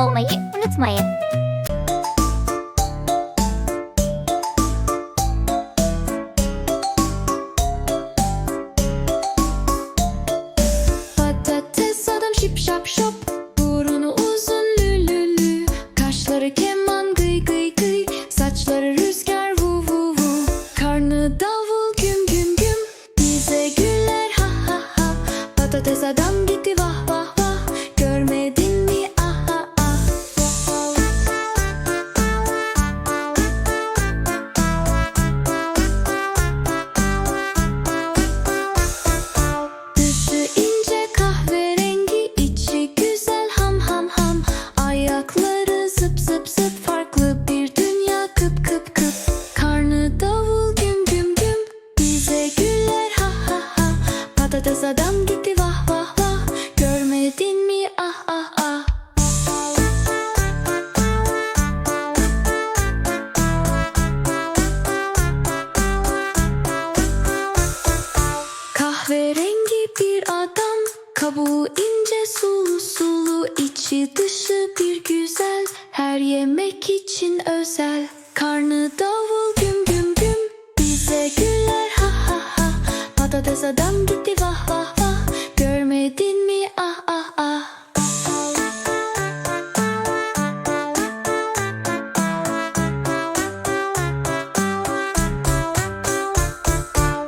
olmayı unutmayın. Patates adam şip şop. Burnu uzun lü Kaşları keman gıy gıy gıy. Saçları rüzgar vu Karnı davul güm güm güm. Bize güller ha ha ha. Patates adam gitti Patates adam gitti vah vah vah, görmedin mi? Ah ah ah. Kahverengi bir adam Kabuğu ince sulu sulu içi dışı bir güzel. Her yemek için özel Karnı davul güm güm Bize güller ha ha ha